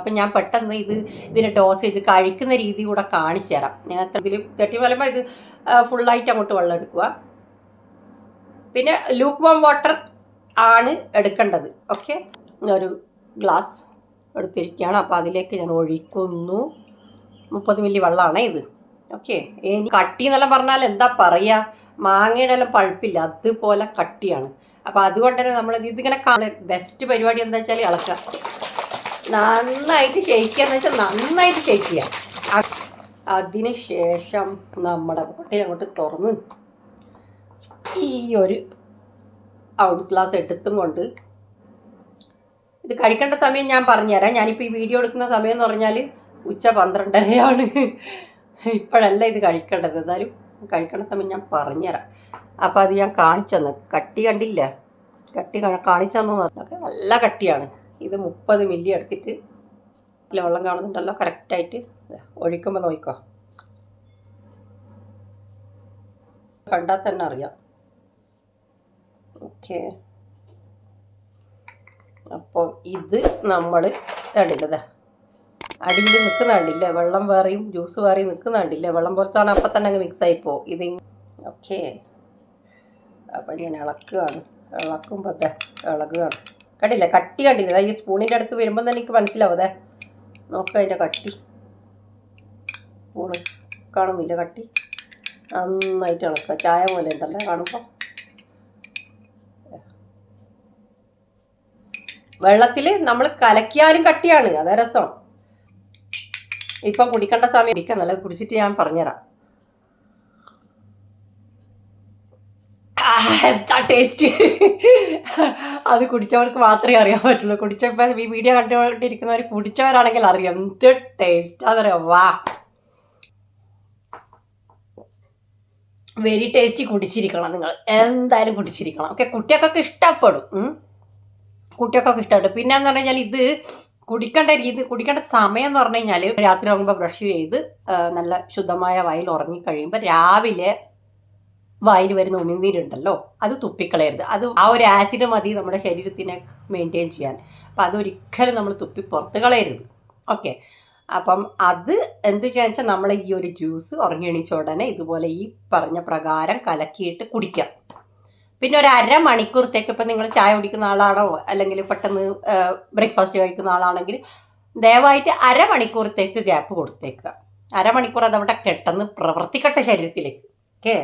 അപ്പം ഞാൻ പെട്ടെന്ന് ഇത് ഇതിനെ ഡോസ് ചെയ്ത് കഴിക്കുന്ന രീതി കൂടെ കാണിച്ചു തരാം. ഞാൻ ഇതിൽ തട്ടി പറയുമ്പോൾ ഇത് ഫുള്ളായിട്ട് അങ്ങോട്ട് വെള്ളം എടുക്കുക. പിന്നെ ലൂക്ക് വാം വാട്ടർ ആണ് എടുക്കേണ്ടത്. ഓക്കെ ഒരു ഗ്ലാസ് എടുത്തിരിക്കുകയാണ്. അപ്പോൾ അതിലേക്ക് ഞാൻ ഒഴിക്കുന്നു. മുപ്പത് മില്ലി വെള്ളമാണ് ഇത്. ഓക്കെ ഇനി കട്ടി എന്നെല്ലാം പറഞ്ഞാൽ എന്താ പറയുക മാങ്ങയുടെ എല്ലാം പഴുപ്പില്ല. അതുപോലെ കട്ടിയാണ്. അപ്പോൾ അതുകൊണ്ട് തന്നെ നമ്മൾ ഇതിങ്ങനെ ബെസ്റ്റ് പരിപാടി എന്താ വെച്ചാൽ ഇളക്കുക നന്നായിട്ട് ഷെയ്ക്കുക എന്ന് വെച്ചാൽ നന്നായിട്ട് ഷെയ്ക്കുക അതിന് ശേഷം നമ്മുടെ പൊട്ടി അങ്ങോട്ട് തുറന്ന് ഈ ഒരു ഔട്ട് ഗ്ലാസ് എടുത്തും കൊണ്ട് ഇത് കഴിക്കേണ്ട സമയം ഞാൻ പറഞ്ഞുതരാം. ഞാനിപ്പോൾ ഈ വീഡിയോ എടുക്കുന്ന സമയം എന്ന് പറഞ്ഞാൽ ഉച്ച പന്ത്രണ്ടരയാണ്. ഇപ്പോഴല്ല ഇത് കഴിക്കേണ്ടത്. എന്നാലും കഴിക്കേണ്ട സമയം ഞാൻ പറഞ്ഞുതരാം. അപ്പോൾ അത് ഞാൻ കാണിച്ചു തന്നു. കട്ടി കണ്ടില്ല? കട്ടി കാണിച്ചു തന്നു നല്ല കട്ടിയാണ്. ഇത് മുപ്പത് മില്ലി എടുത്തിട്ട് വെള്ളം കാണുന്നുണ്ടല്ലോ കറക്റ്റായിട്ട് ഒഴിക്കുമ്പോൾ നോക്കിക്കോ. കണ്ടാൽ തന്നെ അറിയാം. ഓക്കെ. അപ്പോൾ ഇത് നമ്മൾ കണ്ടില്ലത് അടിയിൽ നിൽക്കുന്ന കണ്ടില്ലേ വെള്ളം വേറെയും ജ്യൂസ് വേറെയും നിൽക്കുന്ന കണ്ടില്ലേ വെള്ളം പുറത്താണ് അപ്പം തന്നെ അങ്ങ് മിക്സ് പോകും ഇത് ഓക്കെ. അപ്പം ഞാൻ ഇളക്കുകയാണ്. ഇളക്കുമ്പോൾ ഇളകുകയാണ്. കണ്ടില്ലേ കട്ടി കണ്ടില്ല. ഈ സ്പൂണിന്റെ അടുത്ത് വരുമ്പോൾ തന്നെ എനിക്ക് മനസ്സിലാവും. അതെ നോക്കാം അതിന്റെ കട്ടി. സ്പൂണ് കാണുന്നില്ല കട്ടി. നന്നായിട്ട് ഇളക്കുക. ചായ പോലെ ഉണ്ടല്ലേ കാണുമ്പോൾ വെള്ളത്തിൽ നമ്മൾ കലക്കിയാലും കട്ടിയാണ്. അതാ രസം. ഇപ്പം കുടിക്കേണ്ട സമയം. കുടിക്കാൻ നല്ല കുടിച്ചിട്ട് ഞാൻ പറഞ്ഞുതരാം. ടേസ്റ്റ് അത് കുടിച്ചവർക്ക് മാത്രമേ അറിയാൻ പറ്റുള്ളൂ. കുടിച്ചപ്പോൾ ഈ വീഡിയോ കണ്ടുകൊണ്ടിരിക്കുന്നവർ കുടിച്ചവരാണെങ്കിൽ അറിയാം. എന്ത് ടേസ്റ്റ് അതറിയാം വാ. വെരി ടേസ്റ്റി കുടിച്ചിരിക്കണം നിങ്ങൾ. എന്തായാലും കുടിച്ചിരിക്കണം. ഓക്കെ കുട്ടികൾക്കൊക്കെ ഇഷ്ടപ്പെടും. കുട്ടികൾക്കൊക്കെ ഇഷ്ടപ്പെടും. പിന്നെ എന്ന് പറഞ്ഞു ഇത് കുടിക്കേണ്ട രീതി കുടിക്കേണ്ട സമയം എന്ന് പറഞ്ഞു കഴിഞ്ഞാൽ രാത്രി ഉറങ്ങുമ്പോൾ ബ്രഷ് ചെയ്ത് നല്ല ശുദ്ധമായ വായിൽ ഉറങ്ങിക്കഴിയുമ്പോൾ രാവിലെ വായിൽ വരുന്ന ഉമിനീരുണ്ടല്ലോ അത് തുപ്പിക്കളയരുത്. അത് ആ ഒരു ആസിഡ് മതി നമ്മുടെ ശരീരത്തിനെ മെയിന്റെയിൻ ചെയ്യാൻ. അപ്പം അതൊരിക്കലും നമ്മൾ തുപ്പി പുറത്ത് കളയരുത്. ഓക്കെ അപ്പം അത് എന്ത് വെച്ചാൽ നമ്മൾ ഈ ഒരു ജ്യൂസ് ഉറങ്ങി എണീച്ച ഉടനെ ഇതുപോലെ ഈ പറഞ്ഞ പ്രകാരം കലക്കിയിട്ട് കുടിക്കുക പിന്നെ ഒരു അര അരമണിക്കൂറത്തേക്ക് ഇപ്പം നിങ്ങൾ ചായ കുടിക്കുന്ന ആളാണോ അല്ലെങ്കിൽ പെട്ടെന്ന് ബ്രേക്ക്ഫാസ്റ്റ് കഴിക്കുന്ന ആളാണെങ്കിൽ ദയവായിട്ട് അരമണിക്കൂറത്തേക്ക് ഗ്യാപ്പ് കൊടുത്തേക്കുക. അരമണിക്കൂർ അതവിടെ കെട്ടെന്ന് പ്രവർത്തിക്കട്ടെ ശരീരത്തിലേക്ക്. ഓക്കെ